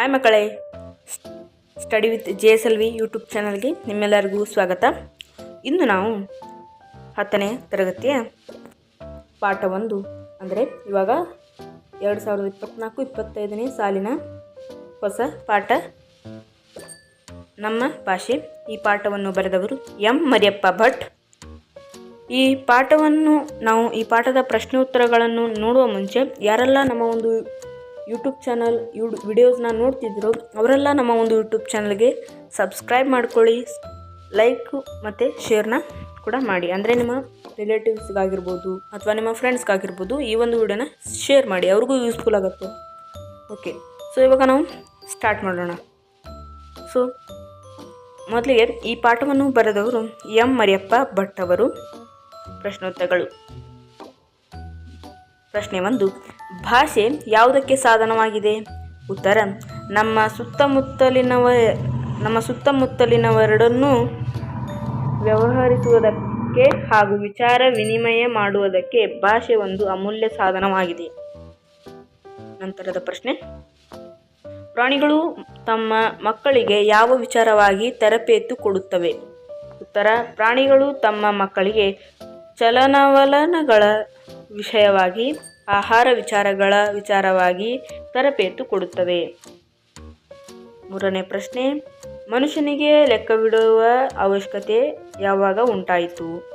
Hi ಮಕ್ಕಳೇ. Study with J S L V YouTube ಚಾನಲ್ಗೆ ನಿಮ್ಮೆಲ್ಲರಿಗೂ ಸ್ವಾಗತ. ಇಂದು ನಾವು ಹತ್ತನೇ ತರಗತಿಯ ಪಾಠ ಒಂದು. ಅಂದರೆ ಇವಾಗ ಎರಡು ಸಾವಿರದ ಇಪ್ಪತ್ತ್ನಾಲ್ಕು ಇಪ್ಪತ್ತೈದನೇ ಸಾಲಿನ ಹೊಸ ಪಾಠ. ನಮ್ಮ ಭಾಷೆ. ಈ ಪಾಠವನ್ನು ಬರೆದವರು ಎಂ. ಮರಿಯಪ್ಪ ಭಟ್. ಈ ಪಾಠವನ್ನು ನಾವು, ಈ ಪಾಠದ ಪ್ರಶ್ನೋತ್ತರಗಳನ್ನು ನೋಡುವ ಮುಂಚೆ ಯಾರೆಲ್ಲ ನಮ್ಮ ಒಂದು ಯೂಟ್ಯೂಬ್ ಚಾನಲ್ ಯೂ ವಿಡಿಯೋಸ್ನ ನೋಡ್ತಿದ್ರು, ಅವರೆಲ್ಲ ನಮ್ಮ ಒಂದು ಯೂಟ್ಯೂಬ್ ಚಾನಲ್ಗೆ ಸಬ್ಸ್ಕ್ರೈಬ್ ಮಾಡ್ಕೊಳ್ಳಿ ಲೈಕ್ ಮತ್ತು ಶೇರ್ನ ಕೂಡ ಮಾಡಿ. ಅಂದರೆ ನಿಮ್ಮ ರಿಲೇಟಿವ್ಸ್ಗಾಗಿರ್ಬೋದು ಅಥವಾ ನಿಮ್ಮ ಫ್ರೆಂಡ್ಸ್ಗಾಗಿರ್ಬೋದು ಈ ಒಂದು ವಿಡಿಯೋನ ಶೇರ್ ಮಾಡಿ. ಅವ್ರಿಗೂ ಯೂಸ್ಫುಲ್ ಆಗುತ್ತೆ. ಓಕೆ ಸೊ ಇವಾಗ ನಾವು ಸ್ಟಾರ್ಟ್ ಮಾಡೋಣ. ಸೊ ಮೊದಲಿಗೆ ಈ ಪಾಠವನ್ನು ಬರೆದವರು ಎಂ ಮರಿಯಪ್ಪ ಭಟ್ ಅವರು ಪ್ರಶ್ನೋತ್ತರಗಳು. ಪ್ರಶ್ನೆ ಒಂದು, ಭಾಷೆ ಯಾವುದಕ್ಕೆ ಸಾಧನವಾಗಿದೆ? ಉತ್ತರ, ನಮ್ಮ ಸುತ್ತಮುತ್ತಲಿನವ, ನಮ್ಮ ಸುತ್ತಮುತ್ತಲಿನವರನ್ನು ವ್ಯವಹರಿಸುವುದಕ್ಕೆ ಹಾಗೂ ವಿಚಾರ ವಿನಿಮಯ ಮಾಡುವುದಕ್ಕೆ ಭಾಷೆ ಒಂದು ಅಮೂಲ್ಯ ಸಾಧನವಾಗಿದೆ. ನಂತರದ ಪ್ರಶ್ನೆ, ಪ್ರಾಣಿಗಳು ತಮ್ಮ ಮಕ್ಕಳಿಗೆ ಯಾವ ವಿಚಾರವಾಗಿ ತರಬೇತು ಕೊಡುತ್ತವೆ? ಉತ್ತರ, ಪ್ರಾಣಿಗಳು ತಮ್ಮ ಮಕ್ಕಳಿಗೆ ಚಲನವಲನಗಳ ವಿಷಯವಾಗಿ, ಆಹಾರ ವಿಚಾರಗಳ ವಿಚಾರವಾಗಿ ತರಬೇತು ಕೊಡುತ್ತವೆ. ಮೂರನೇ ಪ್ರಶ್ನೆ, ಮನುಷ್ಯನಿಗೆ ಲೆಕ್ಕವಿಡುವ ಅವಶ್ಯಕತೆ ಯಾವಾಗ ಉಂಟಾಯಿತು?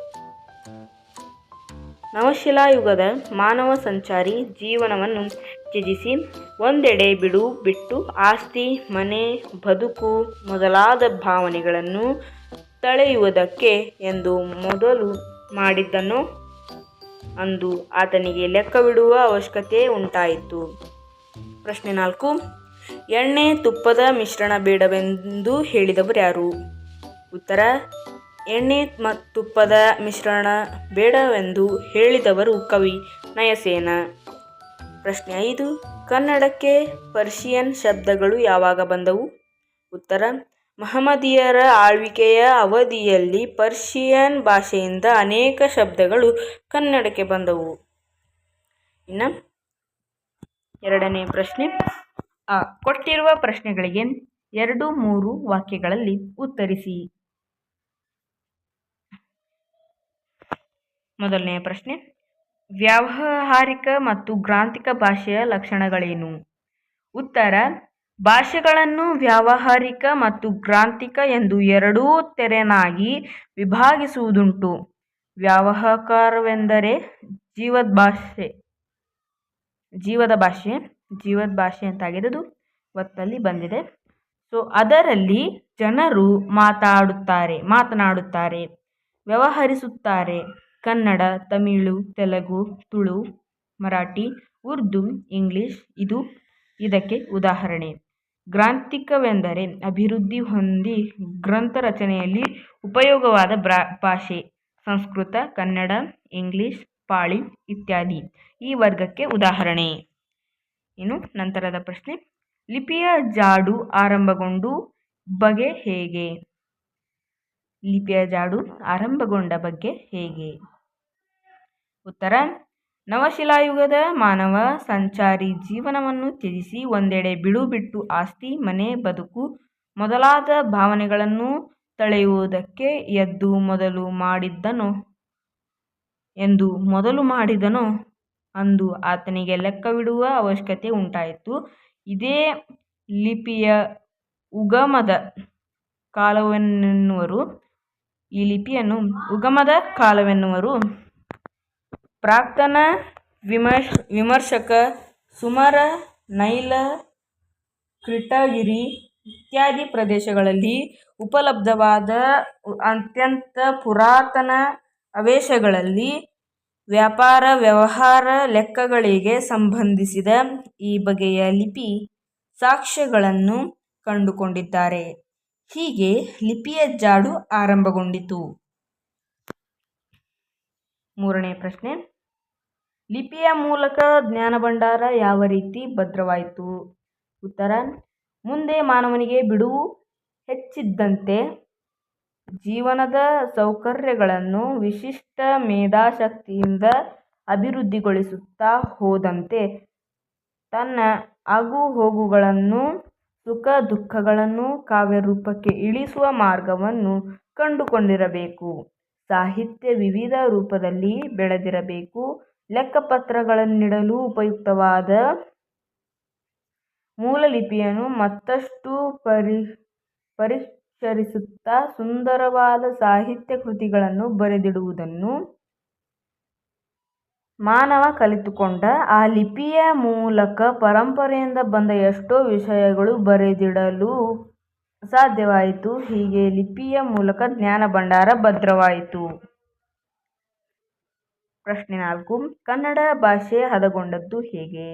ನವಶಿಲಾಯುಗದ ಮಾನವ ಸಂಚಾರಿ ಜೀವನವನ್ನು ತ್ಯಜಿಸಿ, ಒಂದೆಡೆ ಬಿಡು, ಬಿಟ್ಟು, ಆಸ್ತಿ, ಮನೆ, ಬದುಕು ಮೊದಲಾದ ಭಾವನೆಗಳನ್ನು ತಳೆಯುವುದಕ್ಕೆ ಎಂದು ಮೊದಲು ಮಾಡಿದ್ದನ್ನು ಅಂದು ಆತನಿಗೆ ಲೆಕ್ಕವಿಡುವ ಅವಶ್ಯಕತೆ ಉಂಟಾಯಿತು. ಪ್ರಶ್ನೆ ನಾಲ್ಕು, ಎಣ್ಣೆ ತುಪ್ಪದ ಮಿಶ್ರಣ ಬೇಡವೆಂದು ಹೇಳಿದವರು ಯಾರು? ಉತ್ತರ, ಎಣ್ಣೆ ಮ, ತುಪ್ಪದ ಮಿಶ್ರಣ ಬೇಡವೆಂದು ಹೇಳಿದವರು ಕವಿ ನಯಸೇನ. ಪ್ರಶ್ನೆ ಐದು, ಕನ್ನಡಕ್ಕೆ ಪರ್ಷಿಯನ್ ಶಬ್ದಗಳು ಯಾವಾಗ ಬಂದವು? ಉತ್ತರ ಮಹಮ್ಮದೀಯರ ಆಳ್ವಿಕೆಯ ಅವಧಿಯಲ್ಲಿ ಪರ್ಷಿಯನ್ ಭಾಷೆಯಿಂದ ಅನೇಕ ಶಬ್ದಗಳು ಕನ್ನಡಕ್ಕೆ ಬಂದವು. ಇನ್ನು ಎರಡನೇ ಪ್ರಶ್ನೆ. ಕೊಟ್ಟಿರುವ ಪ್ರಶ್ನೆಗಳಿಗೆ ಎರಡು ಮೂರು ವಾಕ್ಯಗಳಲ್ಲಿ ಉತ್ತರಿಸಿ. ಮೊದಲನೆಯ ಪ್ರಶ್ನೆ. ವ್ಯಾವಹಾರಿಕ ಮತ್ತು ಗ್ರಾಂಥಿಕ ಭಾಷೆಯ ಲಕ್ಷಣಗಳೇನು? ಉತ್ತರ ಭಾಷೆಗಳನ್ನು ವ್ಯಾವಹಾರಿಕ ಮತ್ತು ಗ್ರಾಂಥಿಕ ಎಂದು ಎರಡೂ ತೆರೆನಾಗಿ ವಿಭಾಗಿಸುವುದುಂಟು. ವ್ಯಾವಹಾರವೆಂದರೆ ಜೀವದ ಭಾಷೆ. ಜೀವದ ಭಾಷೆ ಜೀವದ ಭಾಷೆ ಅಂತಾಗಿರೋದು ಒತ್ತಲ್ಲಿ ಬಂದಿದೆ. ಸೊ ಅದರಲ್ಲಿ ಜನರು ಮಾತಾಡುತ್ತಾರೆ, ಮಾತನಾಡುತ್ತಾರೆ, ವ್ಯವಹರಿಸುತ್ತಾರೆ. ಕನ್ನಡ, ತಮಿಳು, ತೆಲುಗು, ತುಳು, ಮರಾಠಿ, ಉರ್ದು, ಇಂಗ್ಲಿಷ್, ಇದು ಇದಕ್ಕೆ ಉದಾಹರಣೆ. ಗ್ರಾಂಥಿಕವೆಂದರೆ ಅಭಿವೃದ್ಧಿ ಹೊಂದಿ ಗ್ರಂಥ ರಚನೆಯಲ್ಲಿ ಉಪಯೋಗವಾದ ಬ್ರಾ, ಭಾಷೆ, ಸಂಸ್ಕೃತ, ಕನ್ನಡ, ಇಂಗ್ಲಿಷ್, ಪಾಳಿ ಇತ್ಯಾದಿ. ಈ ವರ್ಗಕ್ಕೆ ಉದಾಹರಣೆ. ಇನ್ನು ನಂತರದ ಪ್ರಶ್ನೆ. ಲಿಪಿಯ ಜಾಡು ಆರಂಭಗೊಂಡು ಬಗೆ ಹೇಗೆ? ಲಿಪಿಯ ಜಾಡು ಆರಂಭಗೊಂಡ ಬಗ್ಗೆ ಹೇಗೆ? ಉತ್ತರ. ನವಶಿಲಾಯುಗದ ಮಾನವ ಸಂಚಾರಿ ಜೀವನವನ್ನು ತ್ಯಜಿಸಿ ಒಂದೆಡೆ ಬಿಡು ಬಿಟ್ಟು ಆಸ್ತಿ, ಮನೆ, ಬದುಕು ಮೊದಲಾದ ಭಾವನೆಗಳನ್ನು ತಳೆಯುವುದಕ್ಕೆ ಎದ್ದು ಮೊದಲು ಮಾಡಿದ್ದನು? ಎಂದು ಮೊದಲು ಮಾಡಿದನೋ? ಅಂದು ಆತನಿಗೆ ಲೆಕ್ಕವಿಡುವ ಅವಶ್ಯಕತೆ ಉಂಟಾಯಿತು. ಇದೇ ಲಿಪಿಯ ಉಗಮದ ಕಾಲವೆನ್ನುವರು. ಈ ಲಿಪಿಯನ್ನು ಉಗಮದ ಕಾಲವೆನ್ನುವರು. ಪ್ರಾಕ್ತನ ವಿಮರ್ಶ, ವಿಮರ್ಶಕ ಸುಮರ, ನೈಲ, ಕ್ರಿಟಗಿರಿ ಇತ್ಯಾದಿ ಪ್ರದೇಶಗಳಲ್ಲಿ ಉಪಲಬ್ಧವಾದ ಅತ್ಯಂತ ಪುರಾತನ ಅವೇಶಗಳಲ್ಲಿ ವ್ಯಾಪಾರ, ವ್ಯವಹಾರ ಲೆಕ್ಕಗಳಿಗೆ ಸಂಬಂಧಿಸಿದ ಈ ಬಗೆಯ ಲಿಪಿ ಸಾಕ್ಷ್ಯಗಳನ್ನು ಕಂಡುಕೊಂಡಿದ್ದಾರೆ. ಹೀಗೆ ಲಿಪಿಯ ಜಾಡು ಆರಂಭಗೊಂಡಿತು. ಮೂರನೇ ಪ್ರಶ್ನೆ. ಲಿಪಿಯ ಮೂಲಕ ಜ್ಞಾನಭಂಡಾರ ಯಾವ ರೀತಿ ಭದ್ರವಾಯಿತು ಉತ್ತರ, ಮುಂದೆ ಮಾನವನಿಗೆ ಬಿಡುವು ಹೆಚ್ಚಿದ್ದಂತೆ ಜೀವನದ ಸೌಕರ್ಯಗಳನ್ನು ವಿಶಿಷ್ಟ ಮೇಧಾಶಕ್ತಿಯಿಂದ ಅಭಿವೃದ್ಧಿಗೊಳಿಸುತ್ತಾ ಹೋದಂತೆ ತನ್ನ ಆಗುಹೋಗುಗಳನ್ನು ಸುಖ ದುಃಖಗಳನ್ನು ಕಾವ್ಯರೂಪಕ್ಕೆ ಇಳಿಸುವ ಮಾರ್ಗವನ್ನು ಕಂಡುಕೊಂಡಿರಬೇಕು. ಸಾಹಿತ್ಯ ವಿವಿಧ ರೂಪದಲ್ಲಿ ಬೆಳೆದಿರಬೇಕು. ಲೆಕ್ಕಪತ್ರಗಳನ್ನಿಡಲು ಉಪಯುಕ್ತವಾದ ಮೂಲಲಿಪಿಯನ್ನು ಮತ್ತಷ್ಟು ಪರಿಷ್ಕರಿಸುತ್ತಾ ಸುಂದರವಾದ ಸಾಹಿತ್ಯ ಕೃತಿಗಳನ್ನು ಬರೆದಿಡುವುದನ್ನು ಮಾನವ ಕಲಿತುಕೊಂಡ. ಆ ಲಿಪಿಯ ಮೂಲಕ ಪರಂಪರೆಯಿಂದ ಬಂದ ಎಷ್ಟೋ ವಿಷಯಗಳು ಬರೆದಿಡಲು ಸಾಧ್ಯವಾಯಿತು. ಹೀಗೆ ಲಿಪಿಯ ಮೂಲಕ ಜ್ಞಾನಭಂಡಾರ ಭದ್ರವಾಯಿತು. ಪ್ರಶ್ನೆ ನಾಲ್ಕು ಕನ್ನಡ ಭಾಷೆ ಹದಗೊಂಡದ್ದು ಹೇಗೆ?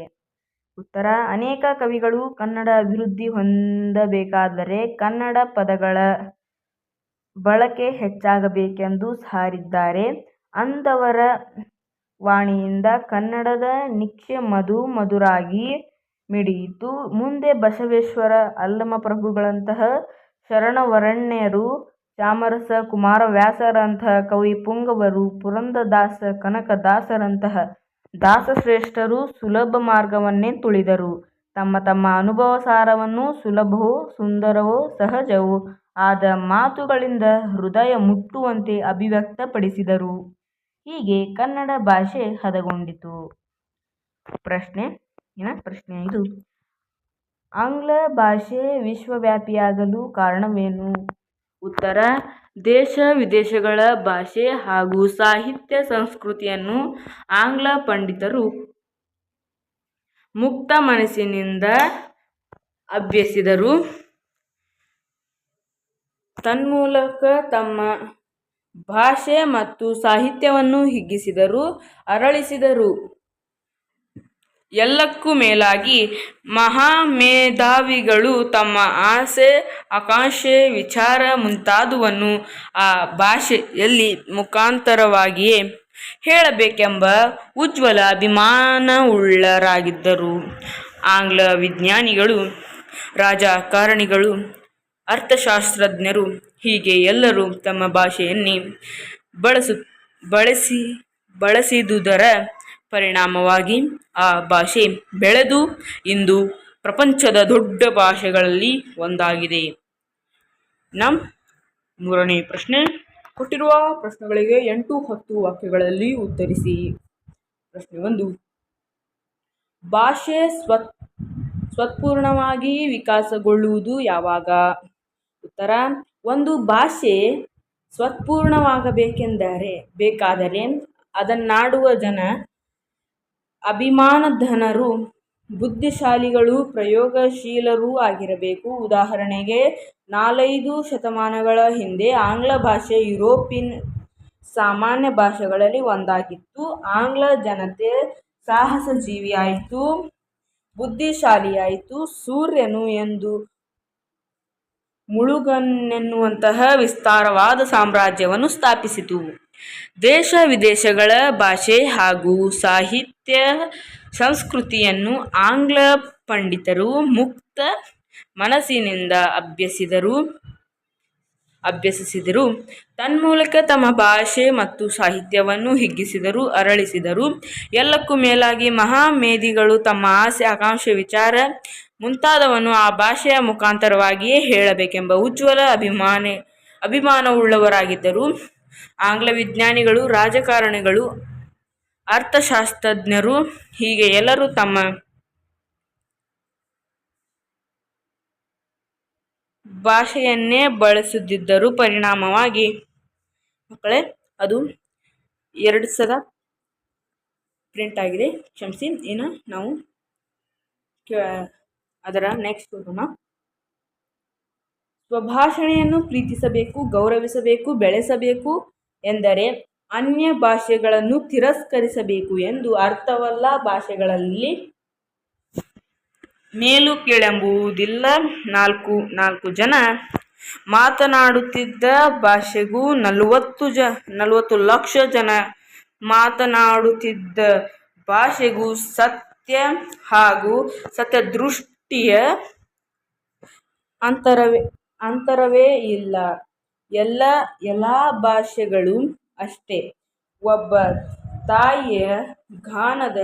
ಉತ್ತರ ಅನೇಕ ಕವಿಗಳು ಕನ್ನಡ ಅಭಿವೃದ್ಧಿ ಹೊಂದಬೇಕಾದರೆ ಕನ್ನಡ ಪದಗಳ ಬಳಕೆ ಹೆಚ್ಚಾಗಬೇಕೆಂದು ಸಾರಿದ್ದಾರೆ. ಅಂದವರ ವಾಣಿಯಿಂದ ಕನ್ನಡದ ನಿಕ್ಷೆ ಮಧು ಮಧುರಾಗಿ ಮಿಡಿಯಿತು. ಮುಂದೆ ಬಸವೇಶ್ವರ, ಅಲ್ಲಮಪ್ರಭುಗಳಂತಹ ಶರಣವರೇಣ್ಯರು, ಚಾಮರಸ, ಕುಮಾರವ್ಯಾಸರಂತಹ ಕವಿಪುಂಗವರು, ಪುರಂದದಾಸ ಕನಕದಾಸರಂತಹ ದಾಸಶ್ರೇಷ್ಠರು ಸುಲಭ ಮಾರ್ಗವನ್ನೇ ತುಳಿದರು. ತಮ್ಮ ತಮ್ಮ ಅನುಭವ ಸಾರವನ್ನು ಸುಲಭವೋ ಸುಂದರವೋ ಸಹಜವೋ ಆದ ಮಾತುಗಳಿಂದ ಹೃದಯ ಮುಟ್ಟುವಂತೆ ಅಭಿವ್ಯಕ್ತಪಡಿಸಿದರು. ಹೀಗೆ ಕನ್ನಡ ಭಾಷೆ ಹದಗೊಂಡಿತು. ಪ್ರಶ್ನೆ ಪ್ರಶ್ನೆ ಇದು ಆಂಗ್ಲ ಭಾಷೆ ವಿಶ್ವವ್ಯಾಪಿಯಾಗಲು ಕಾರಣವೇನು? ಉತ್ತರ ದೇಶ ವಿದೇಶಗಳ ಭಾಷೆ ಹಾಗೂ ಸಾಹಿತ್ಯ ಸಂಸ್ಕೃತಿಯನ್ನು ಆಂಗ್ಲ ಪಂಡಿತರು ಮುಕ್ತ ಮನಸ್ಸಿನಿಂದ ಅಭ್ಯಸಿದರು ತನ್ಮೂಲಕ ತಮ್ಮ ಭಾಷೆ ಮತ್ತು ಸಾಹಿತ್ಯವನ್ನು ಹಿಗ್ಗಿಸಿದರು, ಅರಳಿಸಿದರು. ಎಲ್ಲಕ್ಕೂ ಮೇಲಾಗಿ ಮಹಾಮೇಧಾವಿಗಳು ತಮ್ಮ ಆಸೆ, ಆಕಾಂಕ್ಷೆ, ವಿಚಾರ ಮುಂತಾದುವನ್ನು ಆ ಭಾಷೆಯಲ್ಲಿ ಮುಖಾಂತರವಾಗಿಯೇ ಹೇಳಬೇಕೆಂಬ ಉಜ್ವಲ ಅಭಿಮಾನವುಳ್ಳರಾಗಿದ್ದರು ಆಂಗ್ಲ ವಿಜ್ಞಾನಿಗಳು, ರಾಜಕಾರಣಿಗಳು, ಅರ್ಥಶಾಸ್ತ್ರಜ್ಞರು ಹೀಗೆ ಎಲ್ಲರೂ ತಮ್ಮ ಭಾಷೆಯನ್ನೇ ಬಳಸು ಬಳಸಿ ಬಳಸಿದುದರ ಪರಿಣಾಮವಾಗಿ ಆ ಭಾಷೆ ಬೆಳೆದು ಇಂದು ಪ್ರಪಂಚದ ದೊಡ್ಡ ಭಾಷೆಗಳಲ್ಲಿ ಒಂದಾಗಿದೆ. ನಮ್ಮ ಮೂರನೇ ಪ್ರಶ್ನೆ, ಕೊಟ್ಟಿರುವ ಪ್ರಶ್ನೆಗಳಿಗೆ ಎಂಟು ಹತ್ತು ವಾಕ್ಯಗಳಲ್ಲಿ ಉತ್ತರಿಸಿ. ಪ್ರಶ್ನೆ ಒಂದು, ಭಾಷೆ ಸ್ವತ್ಪೂರ್ಣವಾಗಿ ವಿಕಾಸಗೊಳ್ಳುವುದು ಯಾವಾಗ? ಉತ್ತರ, ಒಂದು ಭಾಷೆ ಸ್ವತ್ಪೂರ್ಣವಾಗಬೇಕೆಂದರೆ, ಬೇಕಾದರೆ ಅದನ್ನಾಡುವ ಜನ ಅಭಿಮಾನಧನರೂ, ಬುದ್ಧಿಶಾಲಿಗಳು, ಪ್ರಯೋಗಶೀಲರೂ ಆಗಿರಬೇಕು. ಉದಾಹರಣೆಗೆ, ನಾಲೈದು ಶತಮಾನಗಳ ಹಿಂದೆ ಆಂಗ್ಲ ಭಾಷೆ ಯುರೋಪಿನ ಸಾಮಾನ್ಯ ಭಾಷೆಗಳಲ್ಲಿ ಒಂದಾಗಿತ್ತು. ಆಂಗ್ಲ ಜನತೆ ಸಾಹಸ ಜೀವಿಯಾಯಿತು ಬುದ್ಧಿಶಾಲಿಯಾಯಿತು. ಸೂರ್ಯನು ಎಂದು ಮುಳುಗನ್ನೆನ್ನುವಂತಹ ವಿಸ್ತಾರವಾದ ಸಾಮ್ರಾಜ್ಯವನ್ನು ಸ್ಥಾಪಿಸಿತು. ದೇಶ ವಿದೇಶಗಳ ಭಾಷೆ ಹಾಗೂ ಸಾಹಿತ್ಯ ಸಂಸ್ಕೃತಿಯನ್ನು ಆಂಗ್ಲ ಪಂಡಿತರು ಮುಕ್ತ ಮನಸ್ಸಿನಿಂದ ಅಭ್ಯಸಿದರು ಅಭ್ಯಸಿಸಿದರು. ತನ್ಮೂಲಕ ತಮ್ಮ ಭಾಷೆ ಮತ್ತು ಸಾಹಿತ್ಯವನ್ನು ಹಿಗ್ಗಿಸಿದರು, ಅರಳಿಸಿದರು. ಎಲ್ಲಕ್ಕೂ ಮೇಲಾಗಿ ಮಹಾ ಮೇಧಿಗಳು ತಮ್ಮ ಆಸೆ, ಆಕಾಂಕ್ಷೆ, ವಿಚಾರ ಮುಂತಾದವನ್ನು ಆ ಭಾಷೆಯ ಮುಖಾಂತರವಾಗಿಯೇ ಹೇಳಬೇಕೆಂಬ ಉಜ್ವಲ ಅಭಿಮಾನವುಳ್ಳವರಾಗಿದ್ದರು. ಆಂಗ್ಲ ವಿಜ್ಞಾನಿಗಳು, ರಾಜಕಾರಣಿಗಳು, ಅರ್ಥಶಾಸ್ತ್ರಜ್ಞರು ಹೀಗೆ ಎಲ್ಲರೂ ತಮ್ಮ ಭಾಷೆಯನ್ನೇ ಬಳಸುತ್ತಿದ್ದರು ಪರಿಣಾಮವಾಗಿ ಮಕ್ಕಳೇ ಅದು ಸ್ವಭಾಷೆಯನ್ನು ಪ್ರೀತಿಸಬೇಕು, ಗೌರವಿಸಬೇಕು, ಬೆಳೆಸಬೇಕು ಎಂದರೆ ಅನ್ಯ ಭಾಷೆಗಳನ್ನು ತಿರಸ್ಕರಿಸಬೇಕು ಎಂದು ಅರ್ಥವಲ್ಲ. ಭಾಷೆಗಳಲ್ಲಿ ಮೇಲು ಕೇಳೆಂಬುವುದಿಲ್ಲ ನಾಲ್ಕು ನಾಲ್ಕು ಜನ ಮಾತನಾಡುತ್ತಿದ್ದ ಭಾಷೆಗೂ ನಲವತ್ತು ಲಕ್ಷ ಜನ ಮಾತನಾಡುತ್ತಿದ್ದ ಭಾಷೆಗೂ ಸತ್ಯ ಹಾಗೂ ಸತ್ಯದೃಷ್ಟಿಯ ಅಂತರವೇ ಇಲ್ಲ. ಎಲ್ಲ ಎಲ್ಲ ಭಾಷೆಗಳು ಅಷ್ಟೇ ಒಬ್ಬ ತಾಯಿಯ ಗಾನದ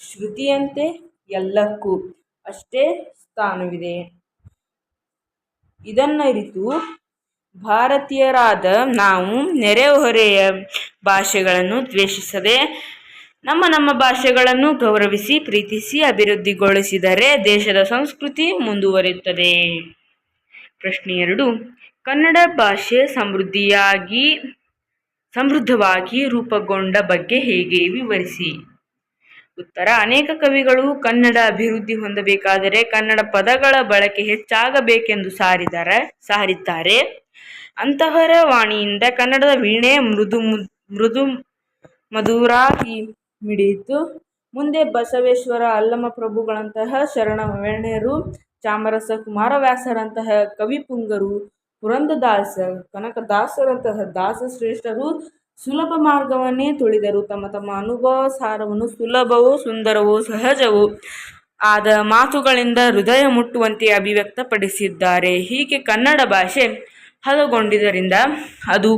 ಶ್ರುತಿಯಂತೆ ಎಲ್ಲಕ್ಕೂ ಅಷ್ಟೇ ಸ್ಥಾನವಿದೆ. ಇದನ್ನರಿತು ಭಾರತೀಯರಾದ ನಾವು ನೆರೆಹೊರೆಯ ಭಾಷೆಗಳನ್ನು ದ್ವೇಷಿಸದೆ, ನಮ್ಮ ನಮ್ಮ ಭಾಷೆಗಳನ್ನು ಗೌರವಿಸಿ, ಪ್ರೀತಿಸಿ, ಅಭಿವೃದ್ಧಿಗೊಳಿಸಿದರೆ ದೇಶದ ಸಂಸ್ಕೃತಿ ಮುಂದುವರಿಯುತ್ತದೆ ಪ್ರಶ್ನೆ ಎರಡು. ಕನ್ನಡ ಭಾಷೆ ಸಮೃದ್ಧಿಯಾಗಿ, ಸಮೃದ್ಧವಾಗಿ ರೂಪುಗೊಂಡ ಬಗ್ಗೆ ಹೇಗೆ? ವಿವರಿಸಿ. ಉತ್ತರ, ಅನೇಕ ಕವಿಗಳು ಕನ್ನಡ ಅಭಿವೃದ್ಧಿ ಹೊಂದಬೇಕಾದರೆ ಕನ್ನಡ ಪದಗಳ ಬಳಕೆ ಹೆಚ್ಚಾಗಬೇಕೆಂದು ಸಾರಿದ್ದಾರೆ ಸಾರಿದ್ದಾರೆ. ಅಂತಹರ ವಾಣಿಯಿಂದ ಕನ್ನಡದ ವೀಣೆ ಮೃದು ಮೃದು ಮಧುರಾಗಿ ಮಿಡಿಯಿತು. ಮುಂದೆ ಬಸವೇಶ್ವರ ಅಲ್ಲಮ ಪ್ರಭುಗಳಂತಹ ಶರಣ ಶರಣವರ್ಣರು ಚಾಮರಸ ಕುಮಾರವ್ಯಾಸರಂತಹ ಕವಿಪುಂಗರು ಪುರಂದದಾಸ ಕನಕದಾಸರಂತಹ ದಾಸಶ್ರೇಷ್ಠರು ಸುಲಭ ಮಾರ್ಗವನ್ನೇ ತುಳಿದರು. ತಮ್ಮ ತಮ್ಮ ಅನುಭವ ಸಾರವನ್ನು ಸುಲಭವೂ ಸುಂದರವೂ ಸಹಜವೂ ಆದ ಮಾತುಗಳಿಂದ ಹೃದಯ ಮುಟ್ಟುವಂತೆ ಅಭಿವ್ಯಕ್ತಪಡಿಸಿದ್ದಾರೆ. ಹೀಗೆ ಕನ್ನಡ ಭಾಷೆ ಹದಗೊಂಡಿದ್ದರಿಂದ ಅದು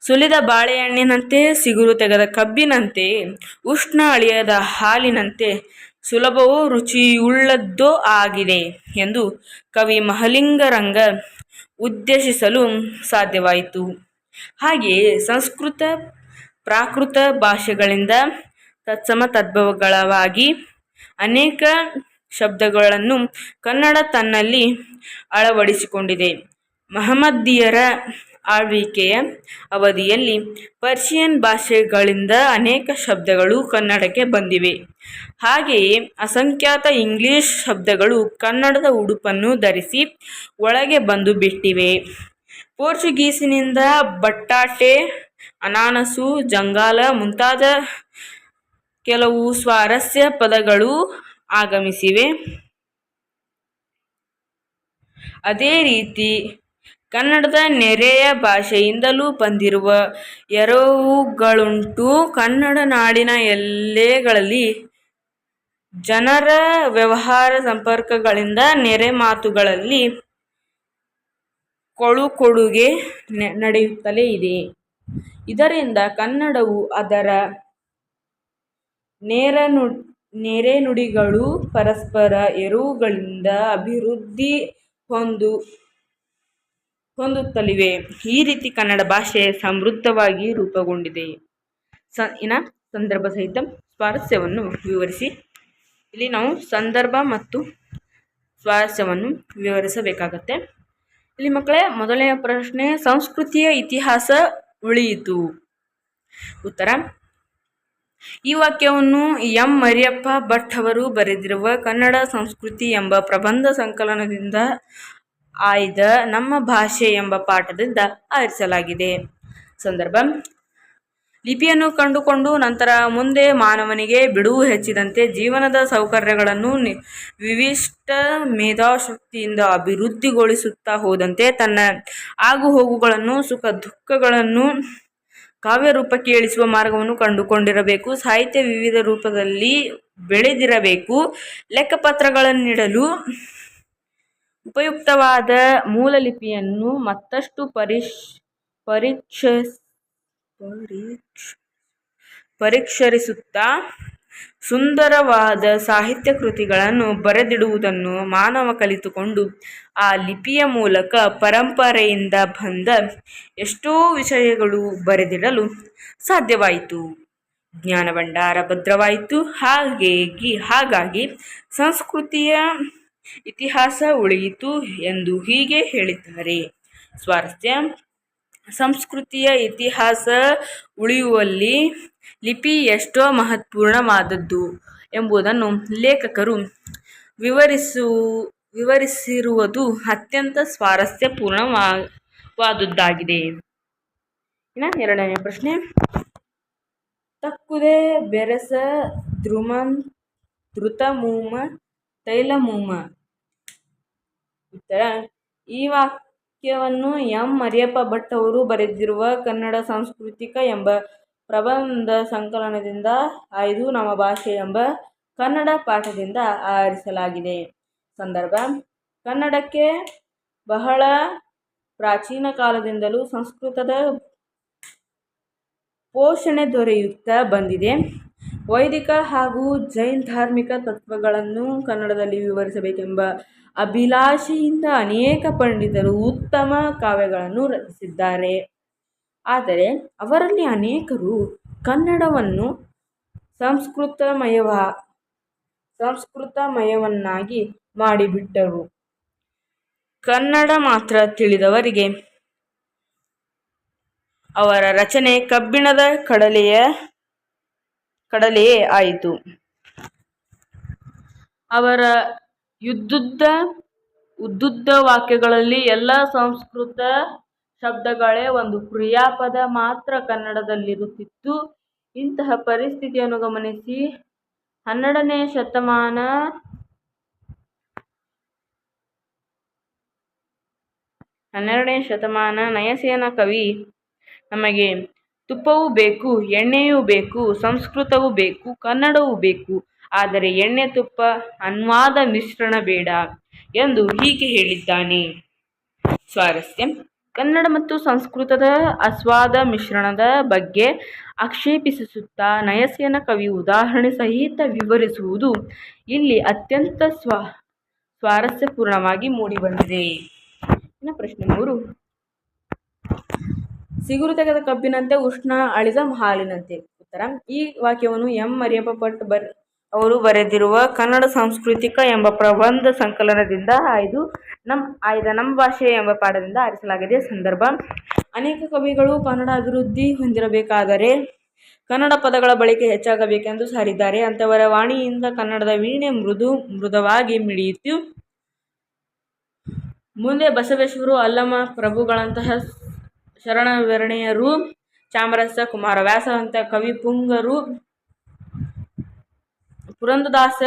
ಸುಲಿದ ಬಾಳೆಹಣ್ಣಿನಂತೆ, ಸಿಗುರು ತೆಗೆದ ಕಬ್ಬಿನಂತೆ ಉಷ್ಣ ಅಳಿಯದ ಹಾಲಿನಂತೆ ಸುಲಭವೂ ರುಚಿಯುಳ್ಳದ್ದೋ ಆಗಿದೆ ಎಂದು ಕವಿ ಮಹಲಿಂಗರಂಗ ಉದ್ದೇಶಿಸಲು ಸಾಧ್ಯವಾಯಿತು. ಹಾಗೆಯೇ ಸಂಸ್ಕೃತ, ಪ್ರಾಕೃತ ಭಾಷೆಗಳಿಂದ ತತ್ಸಮ ತದ್ಭವಗಳವಾಗಿ ಅನೇಕ ಶಬ್ದಗಳನ್ನು ಕನ್ನಡ ತನ್ನಲ್ಲಿ ಅಳವಡಿಸಿಕೊಂಡಿದೆ. ಮಹಮ್ಮದೀಯರ ಆಳ್ವಿಕೆಯ ಅವಧಿಯಲ್ಲಿ ಪರ್ಷಿಯನ್ ಭಾಷೆಗಳಿಂದ ಅನೇಕ ಶಬ್ದಗಳು ಕನ್ನಡಕ್ಕೆ ಬಂದಿವೆ. ಹಾಗೆಯೇ ಅಸಂಖ್ಯಾತ ಇಂಗ್ಲಿಷ್ ಶಬ್ದಗಳು ಕನ್ನಡದ ಉಡುಪನ್ನು ಧರಿಸಿ ಒಳಗೆ ಬಂದು ಬಿಟ್ಟಿವೆ. ಪೋರ್ಚುಗೀಸಿನಿಂದ ಬಟಾಟೆ ಅನಾನಸು, ಜಂಗಾಲ ಮುಂತಾದ ಕೆಲವು ಸ್ವಾರಸ್ಯ ಪದಗಳು ಆಗಮಿಸಿವೆ. ಅದೇ ರೀತಿ ಕನ್ನಡದ ನೆರೆಯ ಭಾಷೆಯಿಂದಲೂ ಬಂದಿರುವ ಎರವುಗಳುಂಟು ಕನ್ನಡ ನಾಡಿನ ಎಲ್ಲೆಗಳಲ್ಲಿ ಜನರ ವ್ಯವಹಾರ ಸಂಪರ್ಕಗಳಿಂದ ನೆರೆ ಮಾತುಗಳಲ್ಲಿ ಕೊಳುಕೊಡುಗೆ ನಡೆಯುತ್ತಲೇ ಇದೆ. ಇದರಿಂದ ಕನ್ನಡವು ಅದರ ನೆರೆನುಡಿಗಳು ಪರಸ್ಪರ ಎರವುಗಳಿಂದ ಅಭಿವೃದ್ಧಿ ಹೊಂದು ಹೊಂದುತ್ತಲಿವೆ. ಈ ರೀತಿ ಕನ್ನಡ ಭಾಷೆ ಸಮೃದ್ಧವಾಗಿ ರೂಪುಗೊಂಡಿದೆ. ಸ ಇನ್ನು ಸಂದರ್ಭ ಸಹಿತ ಸ್ವಾರಸ್ಯವನ್ನು ವಿವರಿಸಿ. ಇಲ್ಲಿ ನಾವು ಸಂದರ್ಭ ಮತ್ತು ಸ್ವಾರಸ್ಯವನ್ನು ವಿವರಿಸಬೇಕಾಗತ್ತೆ. ಇಲ್ಲಿ ಮಕ್ಕಳೇ, ಮೊದಲನೆಯ ಪ್ರಶ್ನೆ, ಸಂಸ್ಕೃತಿಯ ಇತಿಹಾಸ ಉಳಿಯಿತು. ಉತ್ತರ, ಈ ವಾಕ್ಯವನ್ನು ಎಂ. ಮರಿಯಪ್ಪ ಭಟ್ ಅವರು ಬರೆದಿರುವ ಕನ್ನಡ ಸಂಸ್ಕೃತಿ ಎಂಬ ಪ್ರಬಂಧ ಸಂಕಲನದಿಂದ ಆಯ್ದ ನಮ್ಮ ಭಾಷೆ ಎಂಬ ಪಾಠದಿಂದ ಆರಿಸಲಾಗಿದೆ. ಸಂದರ್ಭ. ಲಿಪಿಯನ್ನು ಕಂಡುಕೊಂಡು ನಂತರ ಮುಂದೆ ಮಾನವನಿಗೆ ಬಿಡುವು ಹೆಚ್ಚಿದಂತೆ ಜೀವನದ ಸೌಕರ್ಯಗಳನ್ನು ವಿವಿಷ್ಟ ಮೇಧಾಶಕ್ತಿಯಿಂದ ಅಭಿವೃದ್ಧಿಗೊಳಿಸುತ್ತಾ ಹೋದಂತೆ ತನ್ನ ಆಗುಹೋಗುಗಳನ್ನು, ಸುಖ ದುಃಖಗಳನ್ನು ಕಾವ್ಯ ರೂಪಕ್ಕೆ ಇಳಿಸುವ ಮಾರ್ಗವನ್ನು ಕಂಡುಕೊಂಡಿರಬೇಕು. ಸಾಹಿತ್ಯ ವಿವಿಧ ರೂಪದಲ್ಲಿ ಬೆಳೆದಿರಬೇಕು. ಲೆಕ್ಕಪತ್ರಗಳನ್ನಿಡಲು ಉಪಯುಕ್ತವಾದ ಮೂಲಲಿಪಿಯನ್ನು ಮತ್ತಷ್ಟು ಪರಿಶ್ ಪರೀಕ್ಷ ಪರಿಷ್ಕರಿಸುತ್ತಾ ಸುಂದರವಾದ ಸಾಹಿತ್ಯ ಕೃತಿಗಳನ್ನು ಬರೆದಿಡುವುದನ್ನು ಮಾನವ ಕಲಿತುಕೊಂಡು ಆ ಲಿಪಿಯ ಮೂಲಕ ಪರಂಪರೆಯಿಂದ ಬಂದ ಎಷ್ಟೋ ವಿಷಯಗಳು ಬರೆದಿಡಲು ಸಾಧ್ಯವಾಯಿತು. ಜ್ಞಾನ ಭಂಡಾರ ಭದ್ರವಾಯಿತು. ಹಾಗಾಗಿ ಹಾಗಾಗಿ ಸಂಸ್ಕೃತಿಯ ಇತಿಹಾಸ ಉಳಿಯಿತು ಎಂದು ಹೀಗೆ ಹೇಳಿದ್ದಾರೆ. ಸ್ವಾರಸ್ಯ, ಸಂಸ್ಕೃತಿಯ ಇತಿಹಾಸ ಉಳಿಯುವಲ್ಲಿ ಲಿಪಿ ಎಷ್ಟೋ ಮಹತ್ವಪೂರ್ಣವಾದದ್ದು ಎಂಬುದನ್ನು ಲೇಖಕರು ವಿವರಿಸು, ವಿವರಿಸಿರುವುದು ಅತ್ಯಂತ ಸ್ವಾರಸ್ಯಪೂರ್ಣವಾದದ್ದಾಗಿದೆ. ಇನ್ನು ಎರಡನೇ ಪ್ರಶ್ನೆ. ತಕ್ಕುದೆ ಬೆರಸ ದ್ರುಮನ್ ಧೃತಮೂಮ ತೈಲಮೂಮ. ಉತ್ತರ ಈ ವಾಕ್ಯವನ್ನು ಎಂ. ಮರಿಯಪ್ಪ ಭಟ್ ಅವರು ಬರೆದಿರುವ ಕನ್ನಡ ಸಾಂಸ್ಕೃತಿಕ ಎಂಬ ಪ್ರಬಂಧ ಸಂಕಲನದಿಂದ ಆಯ್ದು ನಮ್ಮ ಭಾಷೆ ಎಂಬ ಕನ್ನಡ ಪಾಠದಿಂದ ಆರಿಸಲಾಗಿದೆ. ಸಂದರ್ಭ, ಕನ್ನಡಕ್ಕೆ ಬಹಳ ಪ್ರಾಚೀನ ಕಾಲದಿಂದಲೂ ಸಂಸ್ಕೃತದ ಪೋಷಣೆ ದೊರೆಯುತ್ತಾ ಬಂದಿದೆ. ವೈದಿಕ ಹಾಗೂ ಜೈನ್ ಧಾರ್ಮಿಕ ತತ್ವಗಳನ್ನು ಕನ್ನಡದಲ್ಲಿ ವಿವರಿಸಬೇಕೆಂಬ ಅಭಿಲಾಷೆಯಿಂದ ಅನೇಕ ಪಂಡಿತರು ಉತ್ತಮ ಕಾವ್ಯಗಳನ್ನು ರಚಿಸಿದ್ದಾರೆ. ಆದರೆ ಅವರಲ್ಲಿ ಅನೇಕರು ಕನ್ನಡವನ್ನು ಸಂಸ್ಕೃತಮಯವ, ಸಂಸ್ಕೃತಮಯವನ್ನಾಗಿ ಮಾಡಿಬಿಟ್ಟರು. ಕನ್ನಡ ಮಾತ್ರ ತಿಳಿದವರಿಗೆ ಅವರ ರಚನೆ ಕಬ್ಬಿಣದ ಕಡಲೆಯ, ಕಡಲೆಯೇ ಆಯಿತು. ಅವರ ಯುದ್ಧುದ್ದ ಉದ್ದುದ್ದ ವಾಕ್ಯಗಳಲ್ಲಿ ಎಲ್ಲ ಸಂಸ್ಕೃತ ಶಬ್ದಗಳೇ ಒಂದು ಕ್ರಿಯಾಪದ ಮಾತ್ರ ಕನ್ನಡದಲ್ಲಿರುತ್ತಿತ್ತು. ಇಂತಹ ಪರಿಸ್ಥಿತಿಯನ್ನು ಗಮನಿಸಿ. ಹನ್ನೆರಡನೇ ಶತಮಾನ ಹನ್ನೆರಡನೇ ಶತಮಾನ ನಯಸೇನ ಕವಿ, ನಮಗೆ ತುಪ್ಪವೂ ಬೇಕು, ಎಣ್ಣೆಯೂ ಬೇಕು, ಸಂಸ್ಕೃತವೂ ಬೇಕು, ಕನ್ನಡವೂ ಬೇಕು ಆದರೆ ಎಣ್ಣೆ ತುಪ್ಪ ಅನ್ವಾದ ಮಿಶ್ರಣ ಬೇಡ ಎಂದು ಹೀಗೆ ಹೇಳಿದ್ದಾನೆ. ಸ್ವಾರಸ್ಯ. ಕನ್ನಡ ಮತ್ತು ಸಂಸ್ಕೃತದ ಅಸ್ವಾದ ಮಿಶ್ರಣದ ಬಗ್ಗೆ ಆಕ್ಷೇಪಿಸುತ್ತಾ ನಯಸೇನ ಕವಿ ಉದಾಹರಣೆ ಸಹಿತ ವಿವರಿಸುವುದು ಇಲ್ಲಿ ಅತ್ಯಂತ ಸ್ವ, ಸ್ವಾರಸ್ಯಪೂರ್ಣವಾಗಿ ಮೂಡಿಬಂದಿದೆ. ಪ್ರಶ್ನೆ ಮೂರು. ಸಿಗುರು ತೆಗೆದ ಕಬ್ಬಿನಂತೆ ಉಷ್ಣ ಅಳಿದ ಹಾಲಿನಂತೆ ಉತ್ತರ, ಈ ವಾಕ್ಯವನ್ನು ಎಂ ಮರಿಯಪ್ಪ ಭಟ್ ಬರ್ ಅವರು ಬರೆದಿರುವ ಕನ್ನಡ ಸಾಂಸ್ಕೃತಿಕ ಎಂಬ ಪ್ರಬಂಧ ಸಂಕಲನದಿಂದ ಆಯ್ದು ನಮ್ಮ ಆಯ್ದ ನಮ್ಮ ಭಾಷೆ ಎಂಬ ಪಾಠದಿಂದ ಆರಿಸಲಾಗಿದೆ ಸಂದರ್ಭ. ಅನೇಕ ಕವಿಗಳು ಕನ್ನಡ ಅಭಿವೃದ್ಧಿ ಹೊಂದಿರಬೇಕಾದರೆ ಕನ್ನಡ ಪದಗಳ ಬಳಕೆ ಹೆಚ್ಚಾಗಬೇಕೆಂದು ಸಾರಿದ್ದಾರೆ. ಅಂಥವರ ವಾಣಿಯಿಂದ ಕನ್ನಡದ ವೀಣೆ ಮೃದು, ಮೃದುವಾಗಿ ಮಿಡಿಯಿತು ಮುಂದೆ ಬಸವೇಶ್ವರು ಅಲ್ಲಮ ಪ್ರಭುಗಳಂತಹ ಶರಣ ವಿವರಣೆಯರು ಚಾಮರಸ ಕುಮಾರವ್ಯಾಸರಂಥ ಕವಿ ಪುಂಗರು ಪುರಂದರದಾಸ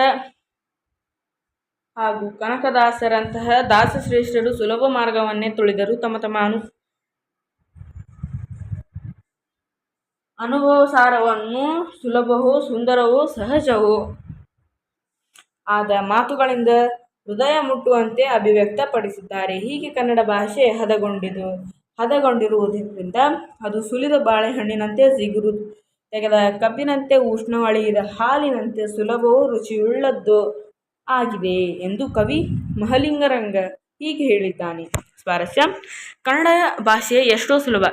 ಹಾಗೂ ಕನಕದಾಸರಂತಹ ದಾಸಶ್ರೇಷ್ಠರು ಸುಲಭ ಮಾರ್ಗವನ್ನೇ ತುಳಿದರು. ತಮ್ಮ ತಮ್ಮ ಅನು ಅನುಭವಸಾರವನ್ನು ಸುಲಭವೋ ಸುಂದರವೋ ಸಹಜವೋ? ಆದ ಮಾತುಗಳಿಂದ ಹೃದಯ ಮುಟ್ಟುವಂತೆ ಅಭಿವ್ಯಕ್ತಪಡಿಸಿದ್ದಾರೆ. ಹೀಗೆ ಕನ್ನಡ ಭಾಷೆ ಹದಗೊಂಡಿದು ಹದಗೊಂಡಿರುವುದರಿಂದ ಅದು ಸುಲಿದ ಬಾಳೆಹಣ್ಣಿನಂತೆ ಜಿಗುರು ತೆಗೆದ ಕಬ್ಬಿನಂತೆ ಉಷ್ಣ ಅಳಿದ ಹಾಲಿನಂತೆ ಸುಲಭವೂ ರುಚಿಯುಳ್ಳದ್ದು ಆಗಿದೆ ಎಂದು ಕವಿ ಮಹಲಿಂಗರಂಗ ಹೀಗೆ ಹೇಳಿದ್ದಾನೆ. ಸ್ವಾರಸ್ಯ. ಕನ್ನಡ ಭಾಷೆ ಎಷ್ಟೋ ಸುಲಭ.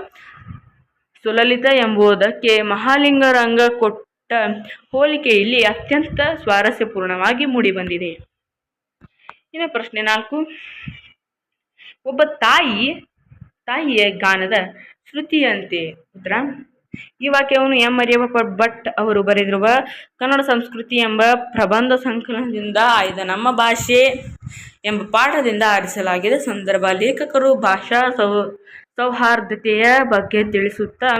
ಸುಲಲಿತ ಎಂಬುದಕ್ಕೆ ಮಹಾಲಿಂಗರಂಗ ಕೊಟ್ಟ ಹೋಲಿಕೆಯಲ್ಲಿ ಅತ್ಯಂತ ಸ್ವಾರಸ್ಯಪೂರ್ಣವಾಗಿ ಮೂಡಿಬಂದಿದೆ. ಇನ್ನು ಪ್ರಶ್ನೆ ನಾಲ್ಕು. ಒಬ್ಬ ತಾಯಿ, ತಾಯಿಯ ಗಾನದ ಶ್ರುತಿಯಂತೆ ಉತ್ತರ. ಈ ವಾಕ್ಯವನ್ನು ಎಂ ಮರಿಯಪ್ಪ ಭಟ್ ಅವರು ಬರೆದಿರುವ ಕನ್ನಡ ಸಂಸ್ಕೃತಿ ಎಂಬ ಪ್ರಬಂಧ ಸಂಕಲನದಿಂದ ಆಯ್ದ ನಮ್ಮ ಭಾಷೆ ಎಂಬ ಪಾಠದಿಂದ ಆರಿಸಲಾಗಿದೆ. ಸಂದರ್ಭ ಲೇಖಕರು ಭಾಷಾ ಸೌ ಸೌಹಾರ್ದತೆಯ ಬಗ್ಗೆ ತಿಳಿಸುತ್ತಾ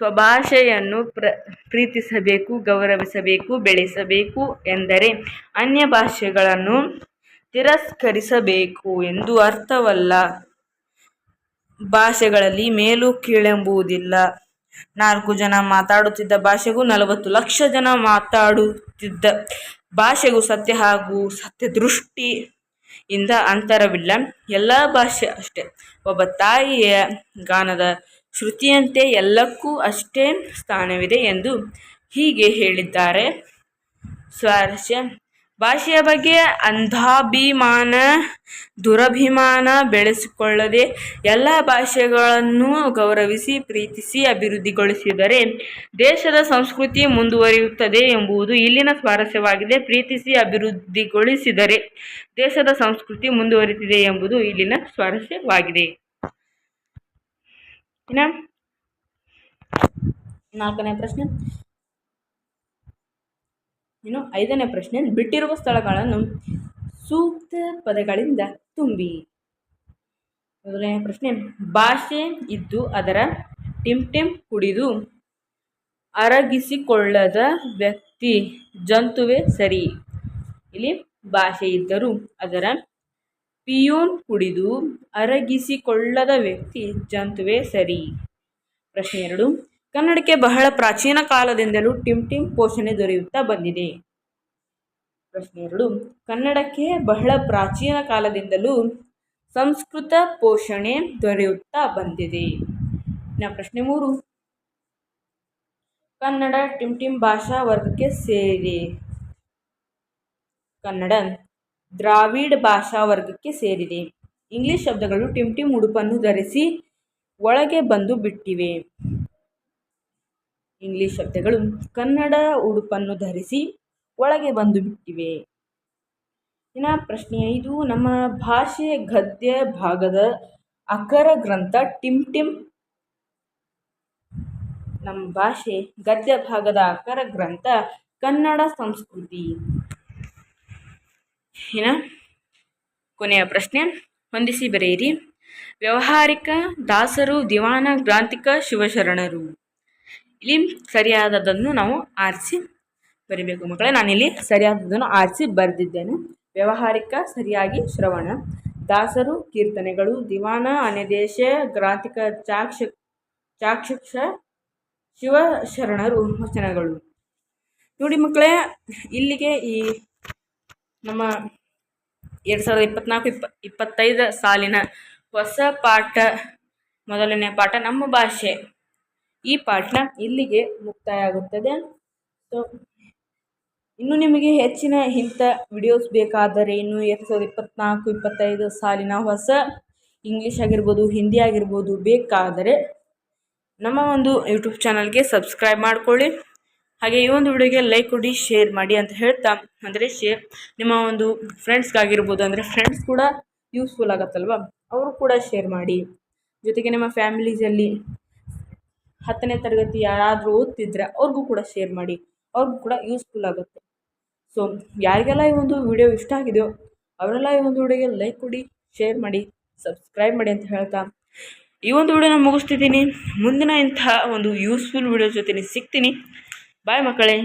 ಸ್ವಭಾಷೆಯನ್ನು ಪ್ರ ಪ್ರೀತಿಸಬೇಕು, ಗೌರವಿಸಬೇಕು, ಬೆಳೆಸಬೇಕು ಎಂದರೆ ಅನ್ಯ ಭಾಷೆಗಳನ್ನು ತಿರಸ್ಕರಿಸಬೇಕು ಎಂದು ಅರ್ಥವಲ್ಲ. ಭಾಷೆಗಳಲ್ಲಿ ಮೇಲು ಕೀಳೆಂಬುದಿಲ್ಲ ನಾಲ್ಕು ಜನ ಮಾತಾಡುತ್ತಿದ್ದ ಭಾಷೆಗೂ ನಲವತ್ತು ಲಕ್ಷ ಜನ ಮಾತಾಡುತ್ತಿದ್ದ ಭಾಷೆಗೂ ಸತ್ಯ ಹಾಗೂ ಸತ್ಯ ದೃಷ್ಟಿ ಇಂದ ಅಂತರವಿಲ್ಲ. ಎಲ್ಲ ಭಾಷೆ ಅಷ್ಟೇ. ಒಬ್ಬ ತಾಯಿಯ ಗಾನದ ಶ್ರುತಿಯಂತೆ ಎಲ್ಲಕ್ಕೂ ಅಷ್ಟೇ ಸ್ಥಾನವಿದೆ ಎಂದು ಹೀಗೆ ಹೇಳಿದ್ದಾರೆ. ಸ್ವಾರಸ್ಯ ಭಾಷೆಯ ಬಗ್ಗೆ ಅಂಧಾಭಿಮಾನ, ದುರಭಿಮಾನ ಬೆಳೆಸಿಕೊಳ್ಳದೆ ಎಲ್ಲ ಭಾಷೆಗಳನ್ನು ಗೌರವಿಸಿ, ಪ್ರೀತಿಸಿ, ಅಭಿವೃದ್ಧಿಗೊಳಿಸಿದರೆ ದೇಶದ ಸಂಸ್ಕೃತಿ ಮುಂದುವರಿಯುತ್ತದೆ ಎಂಬುದು ಇಲ್ಲಿನ ಸ್ವಾರಸ್ಯವಾಗಿದೆ. ಪ್ರೀತಿಸಿ, ಅಭಿವೃದ್ಧಿಗೊಳಿಸಿದರೆ ದೇಶದ ಸಂಸ್ಕೃತಿ ಮುಂದುವರಿಯುತ್ತದೆ ಎಂಬುದು ಇಲ್ಲಿನ ಸ್ವಾರಸ್ಯವಾಗಿದೆ. ನಾಲ್ಕನೇ ಪ್ರಶ್ನೆ. ಇನ್ನು ಐದನೇ ಪ್ರಶ್ನೆ, ಬಿಟ್ಟಿರುವ ಸ್ಥಳಗಳನ್ನು ಸೂಕ್ತ ಪದಗಳಿಂದ ತುಂಬಿ. ಮೊದಲನೇ ಪ್ರಶ್ನೆ, ಭಾಷೆ ಇದ್ದು ಅದರ ಟಿಮ್ ಕುಡಿದು ಅರಗಿಸಿಕೊಳ್ಳದ ವ್ಯಕ್ತಿ ಜಂತುವೇ ಸರಿ. ಇಲ್ಲಿ ಭಾಷೆ ಇದ್ದರೂ ಅದರ ಪಿಯೂನ್ ಕುಡಿದು ಅರಗಿಸಿಕೊಳ್ಳದ ವ್ಯಕ್ತಿ ಜಂತುವೇ ಸರಿ. ಪ್ರಶ್ನೆ ಎರಡು ಕನ್ನಡಕ್ಕೆ ಬಹಳ ಪ್ರಾಚೀನ ಕಾಲದಿಂದಲೂ ಟಿಮ್ ಟಿಮ್ ಪೋಷಣೆ ದೊರೆಯುತ್ತಾ ಬಂದಿದೆ. ಪ್ರಶ್ನೆ ಎರಡು, ಕನ್ನಡಕ್ಕೆ ಬಹಳ ಪ್ರಾಚೀನ ಕಾಲದಿಂದಲೂ ಸಂಸ್ಕೃತ ಪೋಷಣೆ ದೊರೆಯುತ್ತಾ ಬಂದಿದೆ. ಇನ್ನು ಪ್ರಶ್ನೆ ಮೂರು, ಕನ್ನಡ ಟಿಮ್ ಟಿಮ್ ಭಾಷಾ ವರ್ಗಕ್ಕೆ ಸೇರಿದೆ ಕನ್ನಡ ದ್ರಾವಿಡ ಭಾಷಾ ವರ್ಗಕ್ಕೆ ಸೇರಿದೆ. ಇಂಗ್ಲಿಷ್ ಶಬ್ದಗಳು ಟಿಮ್ ಟಿಮ್ ಉಡುಪನ್ನು ಧರಿಸಿ ಒಳಗೆ ಬಂದು ಬಿಟ್ಟಿವೆ. ಇಂಗ್ಲಿಷ್ ಶಬ್ದಗಳು ಕನ್ನಡ ಉಡುಪನ್ನು ಧರಿಸಿ ಒಳಗೆ ಬಂದು ಬಿಟ್ಟಿವೆ. ಇನ್ನು ಪ್ರಶ್ನೆ ಐದು, ನಮ್ಮ ಭಾಷೆ ಗದ್ಯ ಭಾಗದ ಅಕರ ಗ್ರಂಥ ಟಿಮ್ ಟಿಮ್. ನಮ್ಮ ಭಾಷೆ ಗದ್ಯ ಭಾಗದ ಅಕರ ಗ್ರಂಥ ಕನ್ನಡ ಸಂಸ್ಕೃತಿ. ಇನ್ನು ಕೊನೆಯ ಪ್ರಶ್ನೆ, ಹೊಂದಿಸಿ ಬರೆಯಿರಿ. ವ್ಯವಹಾರಿಕ ದಾಸರು, ದಿವಾನ, ಗ್ರಾಂಥಿಕ, ಶಿವಶರಣರು. ಇಲ್ಲಿ ಸರಿಯಾದದನ್ನು ನಾವು ಆರಿಸಿ ಬರಿಬೇಕು ಮಕ್ಕಳೇ. ನಾನಿಲ್ಲಿ ಸರಿಯಾದದನ್ನು ಆರಿಸಿ ಬರೆದಿದ್ದೇನೆ. ವ್ಯವಹಾರಿಕ, ಸರಿಯಾಗಿ ಶ್ರವಣ. ದಾಸರು, ಕೀರ್ತನೆಗಳು. ದಿವಾನ ಅನೆದೇಶ ಗ್ರಾಂಥಿಕ, ಚಾಕ್ಷ, ಚಾಕ್ಷುಷ, ಶಿವಶರಣರು ವಚನಗಳು. ನೋಡಿ ಮಕ್ಕಳೇ, ಇಲ್ಲಿಗೆ ಈ ನಮ್ಮ ಎರಡು ಸಾವಿರದ ಇಪ್ಪತ್ನಾಲ್ಕು, ಇಪ್ಪ, ಇಪ್ಪತ್ತೈದು ಸಾಲಿನ ಹೊಸ ಪಾಠ, ಮೊದಲನೇ ಪಾಠ ನಮ್ಮ ಭಾಷೆ. ಈ ಪಾಠ ಇಲ್ಲಿಗೆ ಮುಕ್ತಾಯ ಆಗುತ್ತದೆ ಸೊ ಇನ್ನು ನಿಮಗೆ ಹೆಚ್ಚಿನ ಇಂಥ ವಿಡಿಯೋಸ್ ಬೇಕಾದರೆ ಇನ್ನು ಎರಡು ಸಾವಿರದ ಇಪ್ಪತ್ತ್ನಾಲ್ಕು ಇಪ್ಪತ್ತೈದು ಸಾಲಿನ ಹೊಸ ಇಂಗ್ಲೀಷ್ ಆಗಿರ್ಬೋದು ಹಿಂದಿ ಆಗಿರ್ಬೋದು ಬೇಕಾದರೆ ನಮ್ಮ ಒಂದು ಯೂಟ್ಯೂಬ್ ಚಾನಲ್ಗೆ ಸಬ್ಸ್ಕ್ರೈಬ್ ಮಾಡಿಕೊಳ್ಳಿ. ಹಾಗೆ ಈ ಒಂದು ವಿಡಿಯೋಗೆ ಲೈಕ್ ಕೊಡಿ ಶೇರ್ ಮಾಡಿ ಅಂತ ಹೇಳ್ತಾ ಅಂದರೆ ಶೇರ್ ನಿಮ್ಮ ಒಂದು ಫ್ರೆಂಡ್ಸ್ಗಾಗಿರ್ಬೋದು ಅಂದರೆ ಫ್ರೆಂಡ್ಸ್ ಕೂಡ ಯೂಸ್ಫುಲ್ ಆಗುತ್ತಲ್ವ? ಅವರು ಕೂಡ ಶೇರ್ ಮಾಡಿ. ಜೊತೆಗೆ ನಿಮ್ಮ ಫ್ಯಾಮಿಲೀಸಲ್ಲಿ ಹತ್ತನೇ ತರಗತಿ ಯಾರಾದರೂ ಓದ್ತಿದ್ರೆ ಅವ್ರಿಗೂ ಕೂಡ ಶೇರ್ ಮಾಡಿ, ಅವ್ರಿಗೂ ಕೂಡ ಯೂಸ್ಫುಲ್ ಆಗುತ್ತೆ. ಸೊ ಯಾರಿಗೆಲ್ಲ ಈ ಒಂದು ವಿಡಿಯೋ ಇಷ್ಟ ಆಗಿದೆಯೋ, ಅವರೆಲ್ಲ ಈ ಒಂದು ವಿಡಿಯೋಗೆ ಲೈಕ್ ಕೊಡಿ ಶೇರ್ ಮಾಡಿ ಸಬ್ಸ್ಕ್ರೈಬ್ ಮಾಡಿ ಅಂತ ಹೇಳ್ತಾ ಈ ಒಂದು ವಿಡಿಯೋನ ಮುಗಿಸ್ತಿದ್ದೀನಿ. ಮುಂದಿನ ಇಂತಹ ಒಂದು ಯೂಸ್ಫುಲ್ ವಿಡಿಯೋ ಜೊತೆ ಸಿಗ್ತೀನಿ. ಬಾಯ್ ಮಕ್ಕಳೇ.